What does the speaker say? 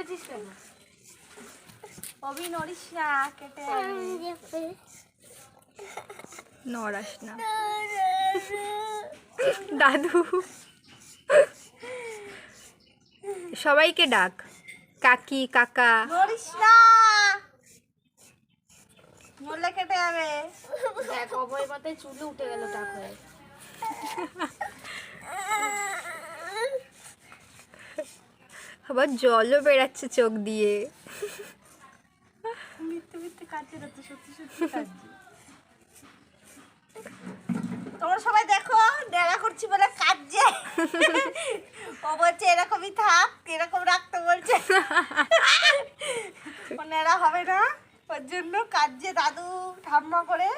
নড়ছিস কেন? অবি নড়িস না কেটে। নড়াস না। দাদু। সবাইকে ডাক। কাকি কাকা। নড়িস না। নড়লে কেটে যাবে। দেখ অভয় মাথায় চুলে উঠে গেল টাক হয়ে। আবার জলও বেড়াচ্ছে চোখ দিয়ে। তোমরা সবাই দেখো ডেরা করছি বলে কাঁদছে। ও বলছে, এরকমই থাক, এরকম রাখতে বলছে। ও নেড়া হবে না, ওর জন্য কাঁদছে দাদু ঠাম্মা করে।